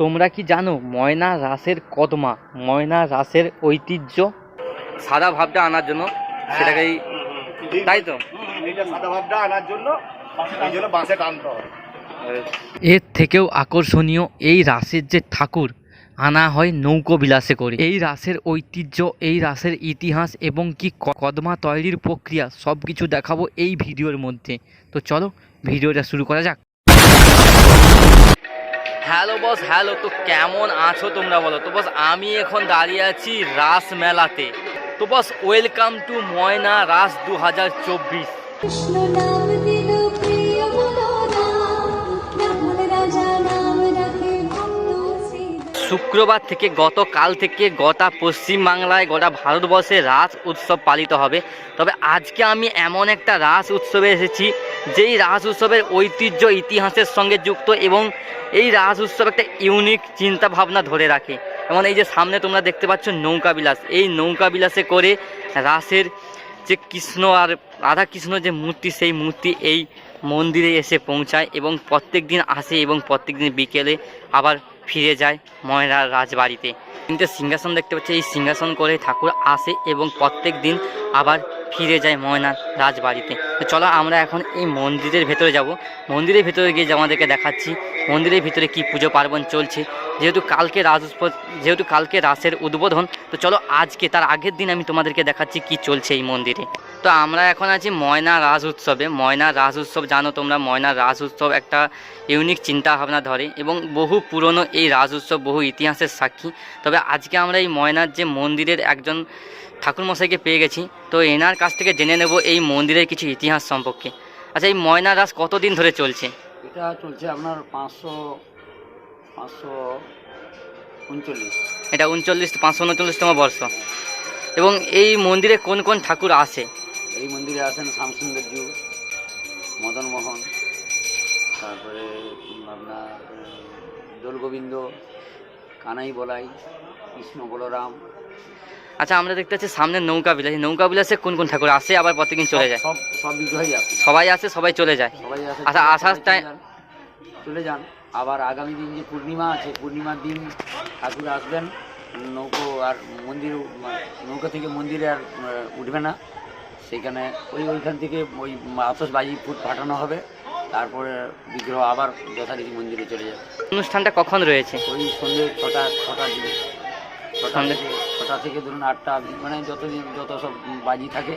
তোমরা কি জানো ময়না রাসের কদমা ময়না রাসের ঐতিহ্য? সাদা ভাবটা আনার জন্য সেটাকেই তাই তো? সাদা ভাবটা আনার জন্য জন্য বাঁশে টানতে হয় এর থেকেও আকর্ষণীয় এই রাসের যে ঠাকুর আনা হয় নৌকো বিলাসে করে। এই রাসের ঐতিহ্য এই রাসের ইতিহাস এবং কি কদমা তৈরির প্রক্রিয়া সব কিছু দেখাবো এই ভিডিওর মধ্যে। তো চলো ভিডিওটা শুরু করা যাক। হ্যালো বস, হ্যালো, তো কেমন আছো তোমরা বলো? তো বস, আমি এখন দাঁড়িয়ে আছি রাস মেলাতে। তো বস ওয়েলকাম টু ময়না রাস দু হাজার চব্বিশ শুক্রবার থেকে গতকাল থেকে গোটা পশ্চিমবাংলায়, গোটা ভারতবর্ষে রাস উৎসব পালিত হবে। তবে আজকে আমি এমন একটা রাস উৎসবে এসেছি, যেই রাস উৎসবের ঐতিহ্য ইতিহাসের সঙ্গে যুক্ত এবং এই রাস উৎসব একটা ইউনিক চিন্তা ভাবনা ধরে রাখে। যেমন এই যে সামনে তোমরা দেখতে পাচ্ছ নৌকা বিলাস। এই নৌকা বিলাসে করে রাসের যে কৃষ্ণ আর রাধা কৃষ্ণ যে মূর্তি, সেই মূর্তি এই মন্দিরে এসে পৌঁছায় এবং প্রত্যেক দিন আসে এবং প্রত্যেক দিন বিকেলে আবার ফিরে যায় ময়নার রাজবাড়িতে। কিন্তু সিংহাসন দেখতে পাচ্ছি। এই সিংহাসন করে ঠাকুর আসে এবং প্রত্যেক দিন আবার ফিরে যায় ময়নার রাজবাড়িতে। তো চলো আমরা এখন এই মন্দিরের ভেতরে যাব। মন্দিরের ভেতরে গিয়ে যে আমাদেরকে দেখাচ্ছি, মন্দিরের ভিতরে কি পুজো পার্বণ চলছে। যেহেতু কালকে রাজ যেহেতু কালকে রাসের উদ্বোধন, তো চলো আজকে তার আগের দিন আমি তোমাদেরকে দেখাচ্ছি কি চলছে এই মন্দিরে। তো আমরা এখন আছি ময়না রাস উৎসবে। ময়না রাস উৎসব জানো তোমরা ময়না রাস উৎসব একটা ইউনিক চিন্তা ভাবনা ধরে এবং বহু পুরনো এই রাজ উৎসব বহু ইতিহাসের সাক্ষী। তবে আজকে আমরা এই ময়নার যে মন্দিরের একজন ঠাকুরমশাইকে পেয়ে গেছি। তো এনার কাছ থেকে জেনে নেব এই মন্দিরের কিছু ইতিহাস সম্পর্কে। আচ্ছা এই ময়না রাস কতদিন ধরে চলছে? এটা চলছে আপনার পাঁচশো পাঁচশো উনচল্লিশ। এটা উনচল্লিশ পাঁচশো উনচল্লিশতম বর্ষ। এবং এই মন্দিরে কোন কোন ঠাকুর আসে এই মন্দিরে আছেন শামসুন্দরজু মদন মোহন তারপরে আপনার দোলগোবিন্দ কানাই বলাই কৃষ্ণ বলরাম। আচ্ছা আমরা দেখতে পাচ্ছি সামনে নৌকা বিলাস। নৌকা বিলাসে কোন কোন ঠাকুর আসে আবার প্রত্যেকদিন চলে যায়? সব সব বিগ্রহই আছে সবাই আসে সবাই চলে যায়। সবাই আসে আচ্ছা, আসার চলে টাইম- যান। চলে যান। আবার আগামী দিন যে পূর্ণিমা আছে পূর্ণিমার দিন ঠাকুর আসবেন। নৌকো আর মন্দির মানে নৌকা থেকে মন্দিরে আর উঠবে না। সেখানে ওই ওইখান থেকে ওই আতসবাজি ফুট পাঠানো হবে। তারপরে বিগ্রহ আবার যথারীতি মন্দিরে চলে যাবে। অনুষ্ঠানটা কখন রয়েছে? ওই সন্ধ্যে ছটা ছটার দিকে ছটা থেকে ছটা থেকে ধরুন আটটা মানে যতদিন যত সব বাজি থাকে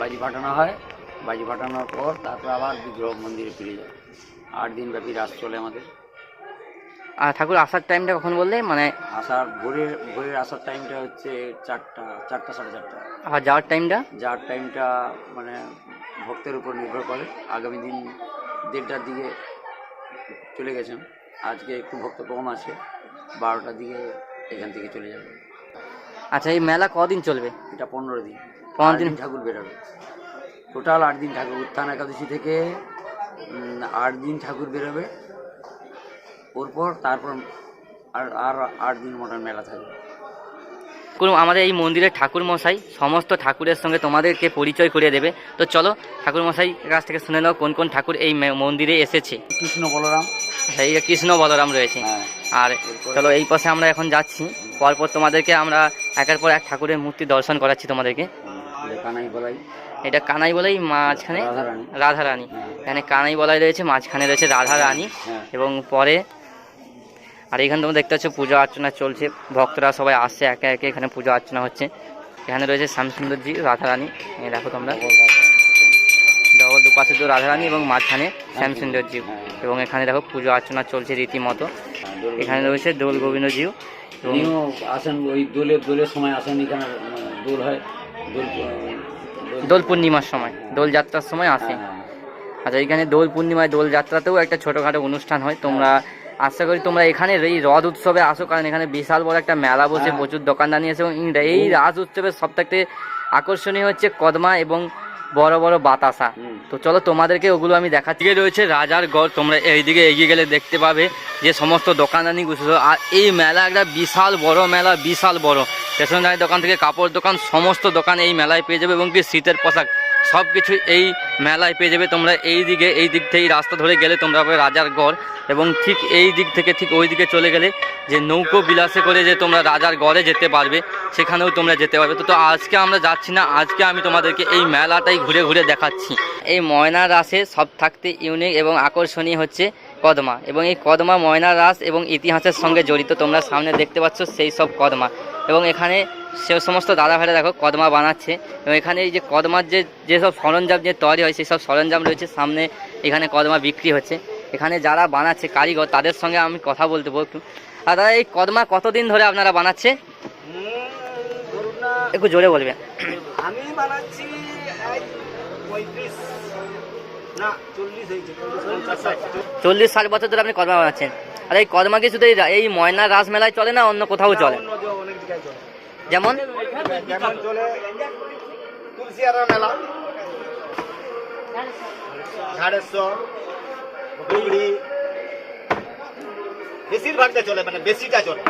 বাজি ফাটানো হয়। বাজি ফাটানোর পর তারপর আবার বিগ্রহ মন্দিরে ফিরে যায়। আট দিন ব্যাপী রাস চলে আমাদের। আর ঠাকুর আসার টাইমটা কখন বললে? মানে আসার ভোরে ভোরের আসার টাইমটা হচ্ছে চারটা চারটা সাড়ে চারটা। আবার যাওয়ার টাইমটা যাওয়ার টাইমটা মানে ভক্তের উপর নির্ভর করে। আগামী দিন দেড়টার দিকে চলে গেছেন। আজকে একটু ভক্ত কম আছে বারোটার দিকে এখান থেকে চলে যাবে। আচ্ছা এই মেলা কদিন চলবে? এটা পনেরো দিন। পনেরো দিন? দিন ঠাকুর বেরোবে। টোটাল আট দিন ঠাকুর। উত্থান একাদশী থেকে আট দিন ঠাকুর বেরোবে। ওরপর তারপর আর আর আট দিন মোটার মেলা থাকবে কোন আমাদের এই মন্দিরের ঠাকুর মশাই সমস্ত ঠাকুরের সঙ্গে তোমাদেরকে পরিচয় করিয়ে দেবে। তো চলো ঠাকুর মশাই কাছ থেকে শুনে নাও কোন কোন ঠাকুর এই মন্দিরে এসেছে। কৃষ্ণ বলরাম। আচ্ছা, এই কৃষ্ণ বলরাম রয়েছে। হ্যাঁ। আর চলো এই পাশে আমরা এখন যাচ্ছি। পরপর তোমাদেরকে আমরা একের পর এক ঠাকুরের মূর্তি দর্শন করাচ্ছি তোমাদেরকে। কানাই বলাই। এটা কানাই বলাই মাঝখানে রাধারানী। রাধা রানী এখানে কানাই বলাই রয়েছে মাঝখানে রয়েছে রাধা রানী হ্যাঁ। এবং পরে আর এখানে তোমরা দেখতে পাচ্ছ পূজা অর্চনা চলছে। ভক্তরা সবাই আসছে একে একে এখানে পূজা অর্চনা হচ্ছে। এখানে রয়েছে শ্যামসুন্দরজি রাধারানী। দেখো তোমরা। ডবল দুপাশে তো রাধারানী এবং মাঝখানে শ্যামসুন্দরজি। এবং এখানে দেখো পুজো অর্চনা চলছে রীতিমতো। এখানে রয়েছে দোল গোবিন্দজিও। উনিও আসেন ওই দোলের দোলের সময় আসেন এখানে দোল হয়। দোল দোল পূর্ণিমার সময় দোল যাত্রার সময় আসে। হ্যাঁ, আচ্ছা এখানে দোল পূর্ণিমায় দোল যাত্রাতেও একটা ছোটোখাটো অনুষ্ঠান হয়। তোমরা আশা করি তোমরা এখানে এই রথ উৎসবে আসো কারণ এখানে বিশাল বড় একটা মেলা বসে হ্যাঁ। প্রচুর দোকানদানি আছে এবং এই রাজ উৎসবের সব থেকে আকর্ষণীয় হচ্ছে কদমা এবং বড় বড় বাতাসা। তো চলো তোমাদেরকে ওগুলো আমি দেখাচ্ছি। রয়েছে রাজার গড় তোমরা এইদিকে এগিয়ে গেলে দেখতে পাবে যে সমস্ত দোকানদানি গুছিয়ে আর এই মেলা একটা বিশাল বড় মেলা বিশাল বড়। স্টেশনারি দোকান থেকে কাপড় দোকান সমস্ত দোকান এই মেলায় পেয়ে যাবে এবং কি শীতের পোশাক। সব কিছু এই মেলায় পেয়ে যাবে। তোমরা এই দিকে, এই দিক থেকে রাস্তা ধরে গেলে তোমরা পাবে রাজার গড় এবং ঠিক এই দিক থেকে ঠিক ওই দিকে চলে গেলে যে নৌকো বিলাসে করে যে তোমরা রাজার গড়ে যেতে পারবে, সেখানেও তোমরা যেতে পারবে। তো তো আজকে আমরা যাচ্ছি না, আজকে আমি তোমাদেরকে এই মেলাটাই ঘুরে ঘুরে দেখাচ্ছি। এই ময়না রাসে সব থাকতে ইউনিক এবং আকর্ষণীয় হচ্ছে কদমা এবং এই কদমা ময়না রাস এবং ইতিহাসের সঙ্গে জড়িত। তোমরা সামনে দেখতে পাচ্ছ সেই সব কদমা এবং এখানে সে সমস্ত দাদা ভাইরা দেখো কদমা বানাচ্ছে এবং এখানে এই যে কদমার যে যেসব সরঞ্জাম যে তৈরি হয় সেই সব সরঞ্জাম রয়েছে। সামনে এখানে কদমা বিক্রি হচ্ছে। এখানে যারা বানাচ্ছে কারিগর তাদের সঙ্গে আমি কথা বলতে বলব একটু। আর দাদা এই কদমা কতদিন ধরে আপনারা বানাচ্ছে? একটু জোরে বলবেন। আমি বানাচ্ছি চল্লিশ ষাট। বছর ধরে আপনি কদমা বানাচ্ছেন। আর এই কদমা কি শুধু এই রা- এই ময়না রাস মেলায় চলে না অন্য কোথাও চলে। যেমন? যেমন চলে তুলসিয়ারা মেলা ঝাড়েশ্বর হুগলি বেশিরভাগটা চলে মানে বেশিটা চলে।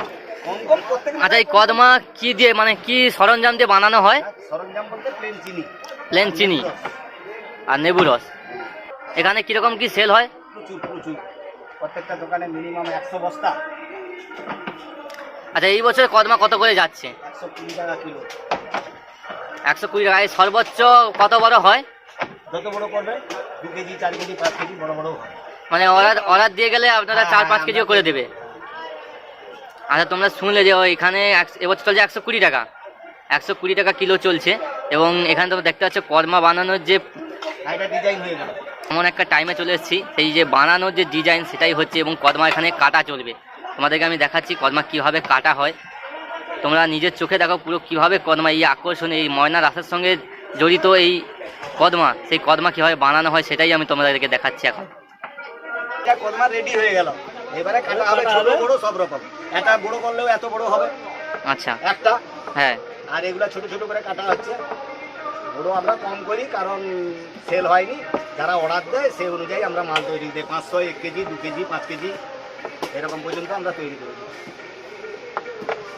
আচ্ছা এই কদমা কি দিয়ে মানে কি সরঞ্জাম দিয়ে বানানো হয়? সরঞ্জাম বলতে প্লেন চিনি। প্লেন চিনি। আর রস। এখানে কীরকম কি সেল হয়? প্রচুর প্রচুর। প্রত্যেকটা দোকানে মিনিমাম একশো বস্তা। আচ্ছা এই বছর কদমা কত করে যাচ্ছে? একশো কুড়ি টাকা কিলো। একশো কুড়ি টাকা। এই সর্বোচ্চ কত বড় হয়? যত বড় করবে দু কেজি চার কেজি পাঁচ কেজি বড় বড় হয়। মানে অর্ডার অর্ডার দিয়ে গেলে আপনারা হ্যাঁ, চার পাঁচ হ্যাঁ, কেজিও করে করে দেবে। আচ্ছা তোমরা শুনলে যে এখানে এবছর চলছে একশো কুড়ি টাকা। একশো কুড়ি টাকা কিলো চলছে। এবং এখানে তোমরা দেখতে পাচ্ছ কর্মা বানানোর যে ডিজাইন এমন একটা টাইমে চলে এসেছি। সেই যে বানানোর যে ডিজাইন সেটাই হচ্ছে এবং কদমা এখানে কাটা চলবে। তোমাদেরকে আমি দেখাচ্ছি কদমা কীভাবে কাটা হয়। তোমরা নিজের চোখে দেখো পুরো কীভাবে কদমা এই আকর্ষণ এই ময়না রাসের সঙ্গে জড়িত এই কদমা সেই কদমা কীভাবে বানানো হয় সেটাই আমি তোমাদেরকে দেখাচ্ছি এখন। কদমা রেডি হয়ে গেল। এবারে কাটা হবে ছোট বড় সব রকম। এটা বড় করলেও এত বড় হবে। আচ্ছা। একটা। হ্যাঁ। আর এগুলা ছোট ছোট করে কাটা হচ্ছে। বড় আমরা কম করি কারণ সেল হয়নি। যারা অর্ডার দেয় সেই অনুযায়ী আমরা মাল তৈরি দিই পাঁচশো এক কেজি দু কেজি পাঁচ কেজি। এরকম পর্যন্ত আমরা তৈরি করি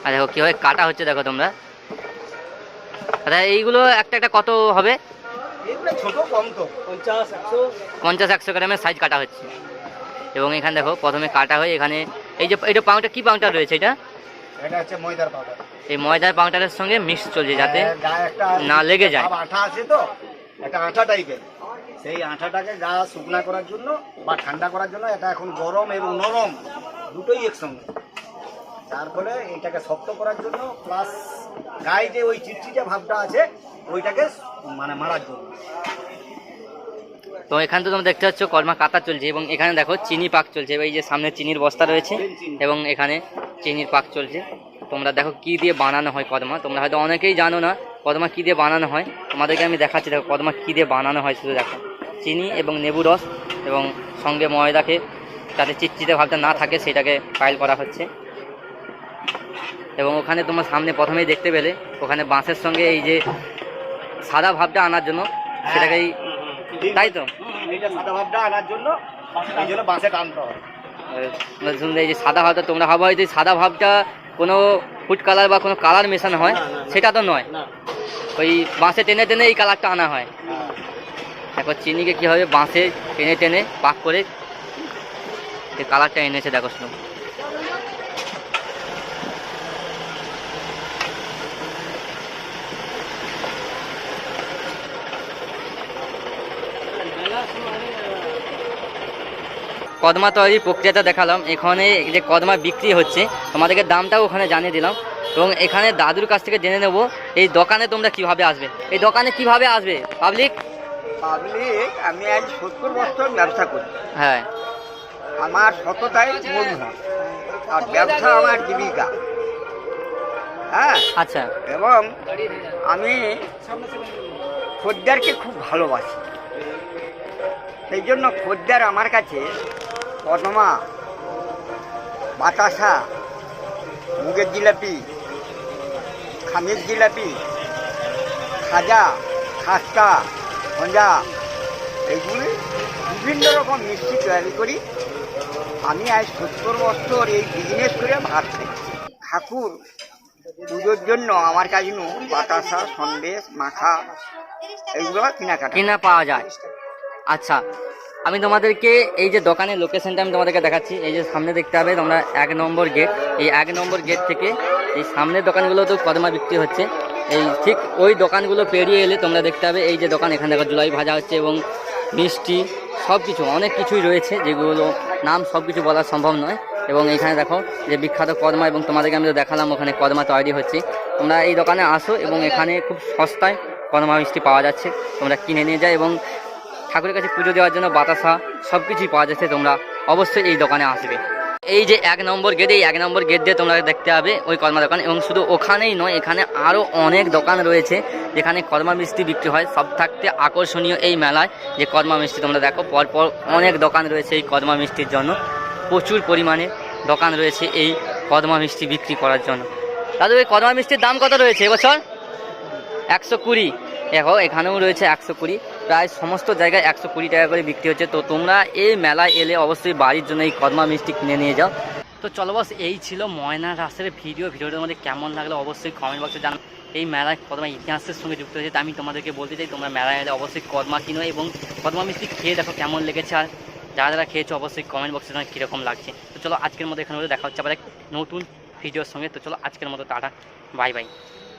আর দেখো কীভাবে কাটা হচ্ছে দেখো তোমরা। আচ্ছা এইগুলো একটা একটা কত হবে? ছোট কম তো। পঞ্চাশ একশো। পঞ্চাশ একশো গ্রামের সাইজ কাটা হচ্ছে। এবং এখানে দেখো প্রথমে কাটা হয়ে এখানে এই যে এটা পাউটা কি পাউটা রয়েছে এটা? এটা হচ্ছে ময়দার পাউডার। এই ময়দার পাউডারের সঙ্গে মিক্স চলছে যাতে হ্যাঁ, না লেগে যায়। আঠা আছে তো একটা আঠা টাইপের সেই আঠাটাকে গা শুকনা করার জন্য বা ঠান্ডা করার জন্য এটা এখন গরম এবং নরম। দুটোই একসঙ্গে। যার ফলে এইটাকে শক্ত করার জন্য প্লাস গায়ে যে ওই চিটচিটে ভাবটা আছে ওইটাকে মানে মারার জন্য। তো এখানে তো তোমরা দেখতে পাচ্ছ কর্মা কাতা চলছে এবং এখানে দেখো চিনি পাক চলছে। এই যে সামনে চিনির বস্তা রয়েছে এবং এখানে চিনির পাক চলছে। তোমরা দেখো কি দিয়ে বানানো হয় কদমা। তোমরা হয়তো অনেকেই জানো না কদমা কি দিয়ে বানানো হয়। তোমাদেরকে আমি দেখাচ্ছি দেখো কদমা কি দিয়ে বানানো হয় শুধু দেখো। চিনি এবং লেবু রস এবং সঙ্গে ময়দাকে যাতে চিটচিটে ভাবটা না থাকে সেটাকে ফাইল করা হচ্ছে। এবং ওখানে তোমার সামনে প্রথমেই দেখতে পেলে ওখানে বাঁশের সঙ্গে এই যে সাদা ভাবটা আনার জন্য সেটাকেই তাই তো? সাদা ভাবটা আনার জন্য এই জন্য বাঁশে টানতে হবে শুনলে এই যে সাদা ভাবটা তোমরা ভাবো এই সাদা ভাবটা কোনো ফুড কালার বা কোনো কালার মেশানো হয় সেটা তো নয়। ওই বাঁশে টেনে টেনে এই কালারটা আনা হয়। হ্যাঁ। দেখো চিনিকে কী হবে বাঁশে টেনে টেনে পাক করে এই কালারটা এনেছে দেখো শুনো কদমা তৈরির প্রক্রিয়াটা দেখালাম। এখানে যে কদমা বিক্রি হচ্ছে তোমাদেরকে দামটাও ওখানে জানিয়ে দিলাম। এবং এখানে দাদুর কাছ থেকে জেনে নেব এই দোকানে তোমরা কীভাবে আসবে? এই দোকানে কীভাবে আসবে? পাবলিক? পাবলিক আমি আজ সত্তর বছর ব্যবসা করি হ্যাঁ। আমার সততাই মূলধন আর ব্যবসা আমার জীবিকা। হ্যাঁ? আচ্ছা। এবং আমি খদ্দেরকে খুব ভালোবাসি। সেই জন্য খদ্দের আমার কাছে পদমা বাতাসা মুগের জিলাপি খামির জিলাপি খাজা খাস্তা খঞ্জা এগুলি বিভিন্ন রকম মিষ্টি তৈরি করি। আমি আজ সত্তর বছর এই বিজনেস করে ভাত ঠাকুর, পুজোর জন্য আমার কাছে বাতাসা, সন্দেশ, মাখা, এগুলো কেনাকাটা। কেনা পাওয়া যায়। আচ্ছা আমি তোমাদেরকে এই যে দোকানের লোকেশনটা আমি তোমাদেরকে দেখাচ্ছি। এই যে সামনে দেখতে হবে তোমরা এক নম্বর গেট এই এক নম্বর গেট থেকে এই সামনের দোকানগুলো তো কদমা বিক্রি হচ্ছে। এই ঠিক ওই দোকানগুলো পেরিয়ে এলে তোমরা দেখতে হবে এই যে দোকান, এখানে দেখো জুলাই ভাজা হচ্ছে এবং মিষ্টি সব কিছু অনেক কিছুই রয়েছে যেগুলো নাম সব কিছু বলা সম্ভব নয়। এবং এখানে দেখো যে বিখ্যাত কদমা এবং তোমাদেরকে আমি তো দেখালাম, ওখানে কদমা তৈরি হচ্ছে। তোমরা এই দোকানে আসো এবং এখানে খুব সস্তায় কদমা মিষ্টি পাওয়া যাচ্ছে। তোমরা কিনে নিয়ে যাও এবং ঠাকুরের কাছে পুজো দেওয়ার জন্য বাতাসা সব কিছুই পাওয়া যাচ্ছে। তোমরা অবশ্যই এই দোকানে আসবে। এই যে এক নম্বর গেট, এই এক নম্বর গেট দিয়ে তোমরা দেখতে হবে ওই কর্মা দোকান। এবং শুধু ওখানেই নয়, এখানে আরও অনেক দোকান রয়েছে, যেখানে কর্মা মিষ্টি বিক্রি হয়। সব থাকতে আকর্ষণীয় এই মেলায় যে কর্মা মিষ্টি তোমরা দেখো, পরপর অনেক দোকান রয়েছে এই কদমা মিষ্টির জন্য। প্রচুর পরিমাণে দোকান রয়েছে এই কদমা মিষ্টি বিক্রি করার জন্য। দাদু, এই কদমা মিষ্টির দাম কত রয়েছে? এবছর একশো কুড়ি। দেখো, এখানেও রয়েছে একশো কুড়ি। প্রায় সমস্ত জায়গায় একশো কুড়ি টাকা করে বিক্রি হচ্ছে। তো তোমরা এই মেলায় এলে অবশ্যই বাড়ির জন্য এই কদমা মিষ্টি কিনে নিয়ে যাও। তো চলো বস, এই ছিল ময়না রাসের ভিডিও। ভিডিওটার মধ্যে কেমন লাগল অবশ্যই কমেন্ট বক্সে জানাও। এই মেলায় কদমা ইতিহাসের সঙ্গে যুক্ত হয়েছে আমি তোমাদেরকে বলতে চাই, তোমরা মেলায় এলে অবশ্যই কদমা কিনো এবং কদমা মিষ্টি খেয়ে দেখো কেমন লেগেছে। আর যারা যারা খেয়েছো, অবশ্যই কমেন্ট বক্সে জানাও কীরকম লাগছে। তো চলো আজকের মতো এখানে দেখা হচ্ছে আবার এক নতুন ভিডিওর সঙ্গে। তো চলো আজকের মতো, টাটা, বাই বাই।